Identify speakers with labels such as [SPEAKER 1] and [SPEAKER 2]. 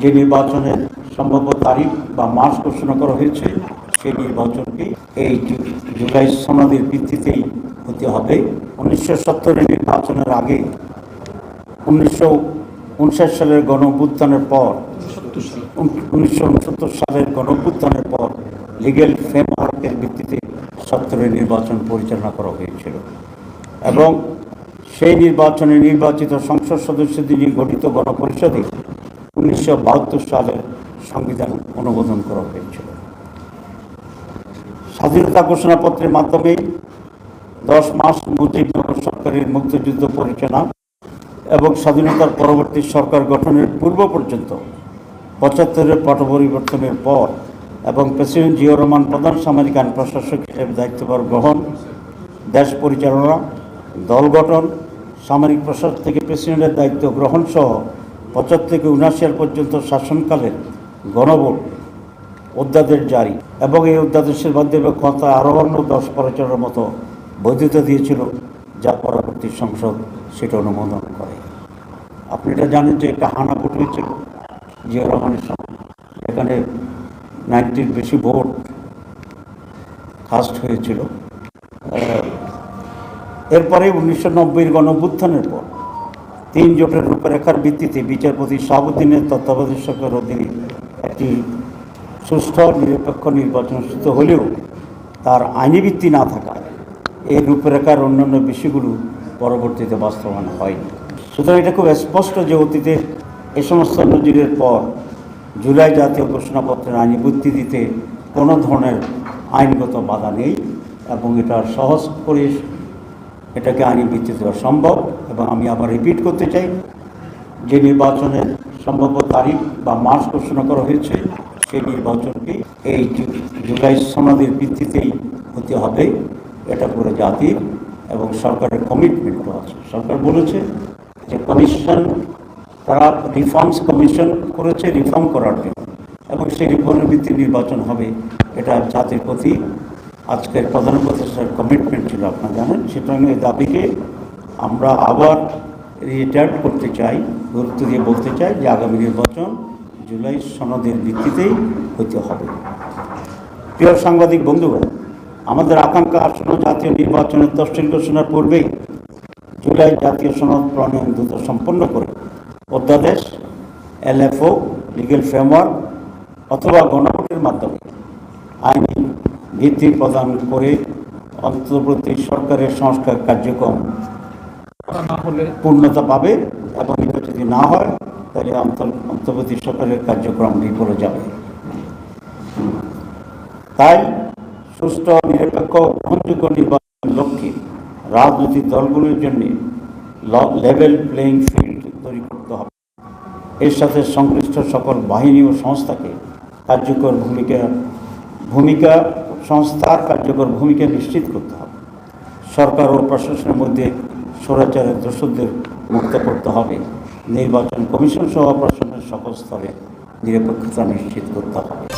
[SPEAKER 1] যে নির্বাচনের সম্ভাব্য তারিখ বা মাস ঘোষণা করা হয়েছে, সেই নির্বাচনকে এই জুলাই সনদের ভিত্তিতেই হতে হবে। উনিশশো সত্তরের নির্বাচনের আগে উনিশশো উনষাট সালের গণ অভ্যুত্থানের পর, উনিশশো উনসত্তর সালের গণ অভ্যুত্থানের পর লিগেল ফ্রেমওয়ার্কের ভিত্তিতে সত্তরের নির্বাচন পরিচালনা করা হয়েছিল। এবং সেই নির্বাচনে নির্বাচিত সংসদ সদস্যদের নিয়ে গঠিত গণপরিষদে উনিশশো সালের সংবিধান অনুমোদন করা হয়েছিল। স্বাধীনতা ঘোষণাপত্রের মাধ্যমে দশ মাস মুজিবনগর সরকারের মুক্তিযুদ্ধ পরিচালনা এবং স্বাধীনতার পরবর্তী সরকার গঠনের পূর্ব পর্যন্ত পঁচাত্তরের পট পরিবর্তনের পর এবং প্রেসিডেন্ট জিয়া রহমান প্রধান সামরিক আইন প্রশাসক হিসেবে দায়িত্বভার গ্রহণ, দেশ পরিচালনা, দল গঠন, সামরিক প্রশাসন থেকে প্রেসিডেন্টের দায়িত্ব গ্রহণ সহ পঁচাত্তর থেকে উনআশি সাল পর্যন্ত শাসনকালের গণভোট অধ্যাদেশ জারি এবং এই অধ্যাদেশের মাধ্যমে ক্ষমতা আরোহণ দশ পরিচালনার মতো বৈধতা দিয়েছিল, যা পরবর্তী সংসদ সেটা অনুমোদন করে। আপনি এটা জানেন যে একটা হানাভোট হয়েছিল, জিয়া রহমানের সময়। এখানে নাইনটির বেশি ভোট কাস্ট হয়েছিল। এরপরে উনিশশো নব্বইয়ের গণঅভ্যুত্থানের পর তিন জোটের রূপরেখার ভিত্তিতে বিচারপতি শাহাবুদ্দিনের তত্ত্বাবধায়ক সরকার অধীনে একটি সুষ্ঠু নিরপেক্ষ নির্বাচন অনুষ্ঠিত হলেও তার আইনি ভিত্তি না থাকায় এই রূপরেখার অন্যান্য বিষয়গুলো পরবর্তীতে বাস্তবায়ন হয়নি। সুতরাং এটা খুব স্পষ্ট যে অতীতে এ সমস্ত নজিরের পর জুলাই জাতীয় ঘোষণাপত্রের আইনি ভিত্তি দিতে কোনো ধরনের আইনগত বাধা নেই এবং এটা সহজ করে এটাকে আইনি ভিত্তি দেওয়া সম্ভব এবং আমি আবার রিপিট করতে চাই, যে নির্বাচনের সম্ভাব্য তারিখ বা মাস ঘোষণা করা হয়েছে, সেই নির্বাচনকে এই জুলাই সনদের ভিত্তিতেই হতে হবে। এটা করে জাতির এবং সরকারের কমিটমেন্টও আছে। সরকার বলেছে যে কমিশন তারা রিফর্মস কমিশন করেছে রিফর্ম করার জন্য। এবং সেই রিফর্মের ভিত্তিতে নির্বাচন হবে, এটা জাতির প্রতি আজকের প্রধান উপদেষ্টার কমিটমেন্ট ছিল, আপনারা জানেন সুতরাং এই দাবিকে আমরা আবার রিটার্ন করতে চাই, গুরুত্ব দিয়ে বলতে চাই যে আগামী নির্বাচন জুলাই সনদের ভিত্তিতেই হতে হবে। প্রিয় সাংবাদিক বন্ধুগণ, আমাদের আকাঙ্ক্ষা আসন্ন জাতীয় নির্বাচনের তফসিল ঘোষণার পূর্বেই জুলাই জাতীয় সনদ প্রণয়ন দ্রুত সম্পন্ন করে অধ্যাদেশ, এলএফও লিগেল ফ্রেমওয়ার্ক অথবা গণভোটের মাধ্যমে আইনি ভিত্তি প্রদান করে অন্তর্বর্তী সরকারের সংস্কার কার্যক্রম পূর্ণতা পাবে এবং এটা যদি না হয়, তাহলে অন্তর- অন্তর্বর্তী সরকারের কার্যক্রম বিফলে যাবে। তাই সুষ্ঠু নিরপেক্ষ গ্রহণযোগ্য নির্বাচন লক্ষ্যে রাজনৈতিক দলগুলোর জন্য লেভেল প্লেইং ফিল্ড তৈরি করতে হবে। এর সাথে সংশ্লিষ্ট সকল বাহিনী ও সংস্থাকে কার্যকর ভূমিকা ভূমিকা সংস্থার কার্যকর ভূমিকা নিশ্চিত করতে হবে। সরকার ও প্রশাসনের মধ্যে স্বরাচারের দোষদের মুক্ত করতে হবে। নির্বাচন কমিশন সহ প্রশাসনের সকল স্তরে নিরপেক্ষতা নিশ্চিত করতে হবে।